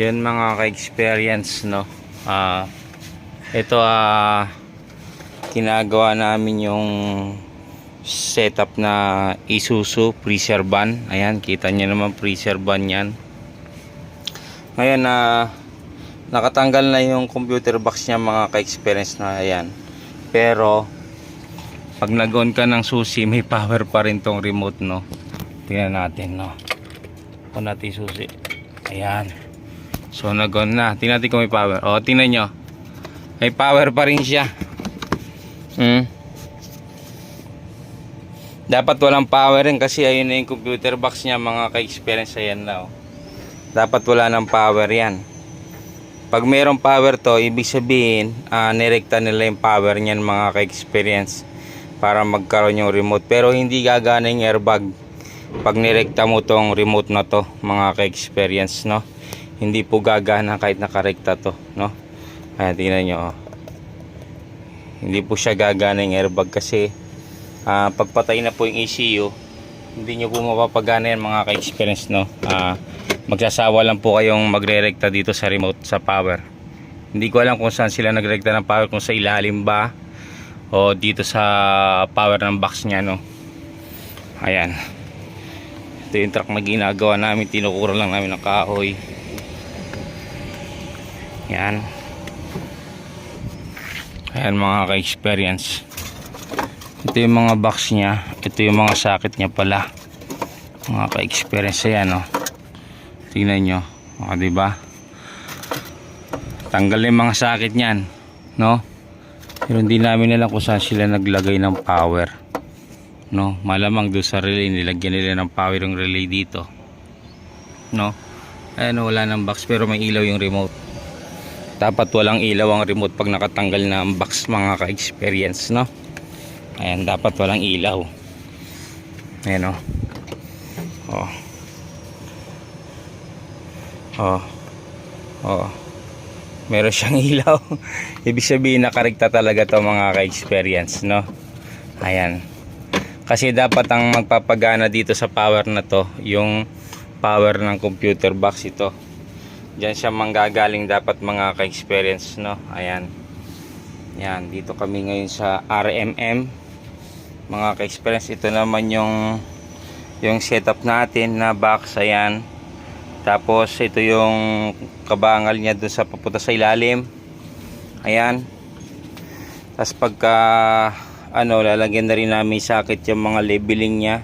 Yun mga ka-experience no. Ah ito ah ginagawa namin yung setup na Isuzu freezer van. Ayan, kita niyo naman freezer van 'yan. Ngayon na nakatanggal na yung computer box niya mga ka-experience na ayan. Pero pag nag-on ka ng susi, may power pa rin tong remote no. Tingnan natin no. On natin susi. Ayan. So nag-on na. Tingnan natin kung may power. O, tingnan nyo. May power pa rin siya. Hmm. Dapat walang power rin kasi ayun na yung computer box niya mga ka-experience. Ayan na oh. Dapat wala ng power yan. Pag mayroong power to, ibig sabihin, ah, nirekta nila yung power niyan mga ka-experience para magkaroon yung remote. Pero hindi gagana yung airbag pag nirekta mo tong remote na to mga ka-experience no. Hindi po gagana kahit nakarekta to no. Ayan, tingnan nyo oh. Hindi po siya gagana yung airbag kasi ah, pagpatay na po yung ECU, hindi nyo po mapapagana yan mga ka-experience no. Ah, magsasawa lang po kayong magre-rekta dito sa remote sa power. Hindi ko alam kung saan sila nagrekta ng power kung sa ilalim ba o dito sa power ng box niya no. Ayan. Ito yung truck na ginagawa namin, tinukura lang namin ng kahoy. Yan. Ayan mga ka-experience. Ito yung mga box niya. Ito yung mga socket niya pala. Mga ka-experience. Ayan o. Tingnan nyo. O, diba? Tanggal yung mga socket niyan. No? Pero hindi namin alam kung saan sila naglagay ng power. No? Malamang doon sa relay. Nilagyan nila ng power yung relay dito. No? Ayan o, wala ng box pero may ilaw yung remote dapat walang ilaw ang remote pag nakatanggal na ang box mga ka-experience no? Ayan dapat walang ilaw. Ayan o oh. oh. Oh. Meron siyang ilaw. Ibig sabihin nakarekta talaga to mga ka-experience no? Ayan. Kasi dapat ang magpapagana dito sa power na to yung power ng computer box ito Diyan siya manggagaling dapat mga ka-experience no. Ayan. Yan, dito kami ngayon sa RMM. Mga ka-experience ito naman yung yung setup natin na box ayan. Tapos ito yung kabangal niya doon sa papunta sa ilalim. Ayan. Tapos pagka ano, lalagyan na rin namin socket yung mga labeling niya.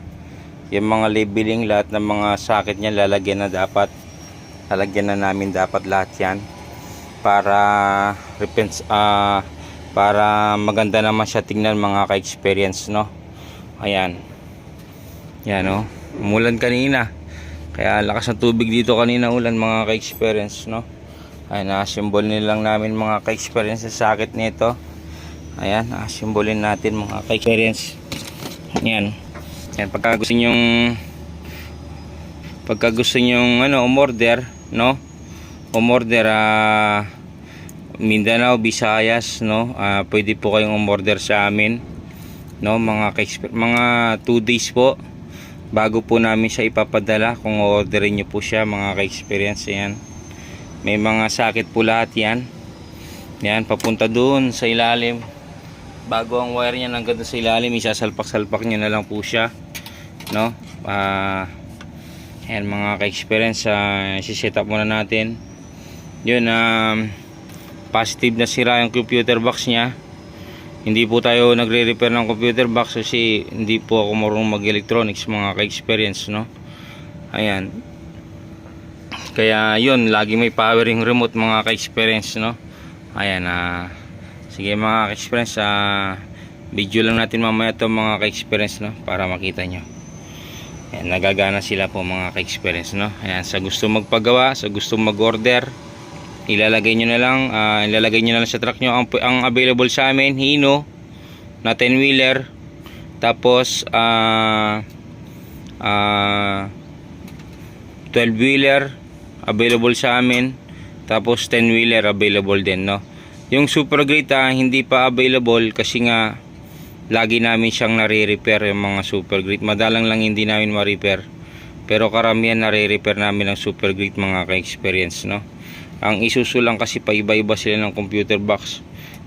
Yung mga labeling lahat ng mga socket niya lalagyan na dapat lalagyan na namin dapat lahat yan para repens ah para maganda naman siya tingnan mga ka-experience no? Ayan. Yan no umulan kanina. Kaya lakas ng tubig dito kanina ulan mga ka-experience no? Ayan na-symbol nilang namin mga ka-experience sa sakit nito. Ayan na-symbolin natin mga ka-experience. Yan yan pagka gusto nyong pagka gusto nyong ano umorder no? Umorder ah Mindanao, Visayas no? Ah, pwede po kayong umorder sa amin no? Mga mga 2 days po bago po namin siya ipapadala. Kung orderin niyo po siya mga ka-experience yan may mga sakit po lahat yan yan papunta doon sa ilalim. Bago ang wire niya hanggang sa ilalim isasalpak-salpak niyo na lang po siya no? Ah Ayan mga ka-experience, uh, siset up muna natin. Yun, um, positive na sira yung computer box niya. Hindi po tayo nagre-repair ng computer box kasi hindi po ako marunong mag-electronics mga ka-experience, no? Ayan. Kaya yun, lagi may powering remote mga ka-experience, no? Ayan, uh, sige mga ka-experience, uh, video lang natin mamaya to mga ka-experience, no? Para makita nyo. Ayan, nagagana sila po mga ka-experience no. Ayan, sa gusto magpagawa, sa gusto mag-order, ilalagay nyo na lang, uh, ilalagay nyo na lang sa truck nyo. Ang, ang available sa amin, Hino, na 10 wheeler, tapos uh, uh, 12 wheeler, available sa amin, tapos 10 wheeler available din no. Yung super great hindi pa available kasi nga lagi namin siyang nare-repair yung mga super great madalang lang hindi namin ma-repair Pero karamihan nare-repair namin ng super great mga ka-experience, no? Ang isusu lang kasi paiba-iba sila ng computer box.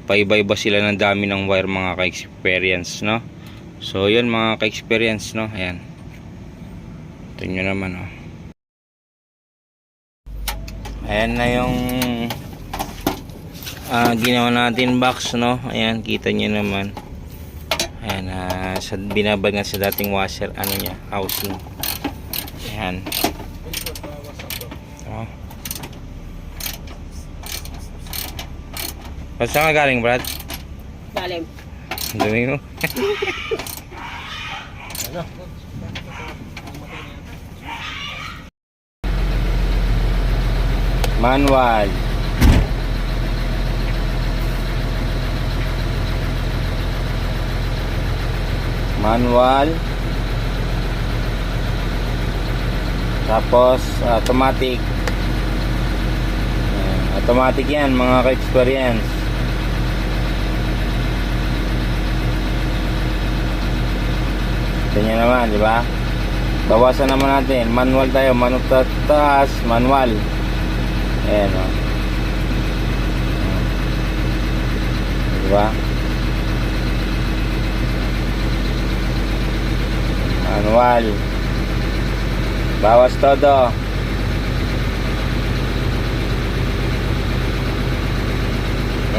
Paiba-iba sila ng dami ng wire mga ka-experience, no? So, yun mga ka-experience, no? Ayan. Ito nyo naman, oh. Ayan na yung ah, ginawa natin box, no? Ayan, kita nyo naman. Ayan, ah, sa, binabad nga sa dating washer, ano niya, housing. Ayan. Oh. Ba't saan ka galing, Brad? Galing. Dumi mo. Manual. Manual. Tapos automatic. Automatic yan mga ka-experience. Ganyan naman, di ba? Bawasan naman natin. Manual tayo. Manual ta- taas, manual. Ayan, o. Di Manual. Bawas todo.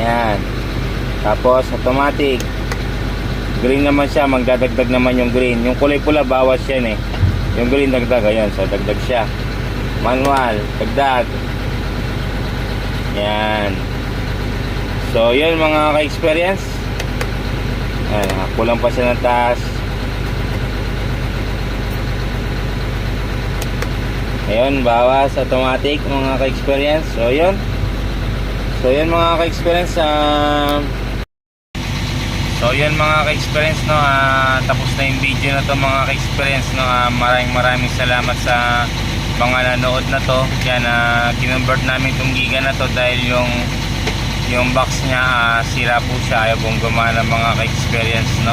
Ayan. Tapos, automatic. Green naman siya, magdadagdag naman yung green. Yung kulay pula, bawas yan eh. Yung green, dagdag. Ayan, so dagdag siya. Manual, dagdag. Yan. So, yun mga ka-experience. Ayan, kulang pa siya ng taas. Ayun, bawas, automatic mga ka-experience. So, yun. So, yun mga ka-experience. Ah... So yun mga ka-experience no, ah, tapos na yung video na to mga ka-experience no. Ah, maraming maraming salamat sa mga nanood na to. Yan na kinonvert namin tong giga na to dahil yung yung box niya ah, sira po siya ayaw pong gumana mga ka-experience no.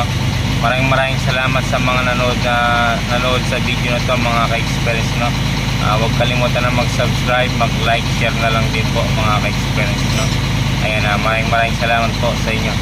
Maraming maraming salamat sa mga nanood na nanood sa video na to mga ka-experience no. Ah, huwag kalimutan na mag-subscribe, mag-like, share na lang din po mga ka-experience no. Ayan na, maraming maraming salamat po sa inyo.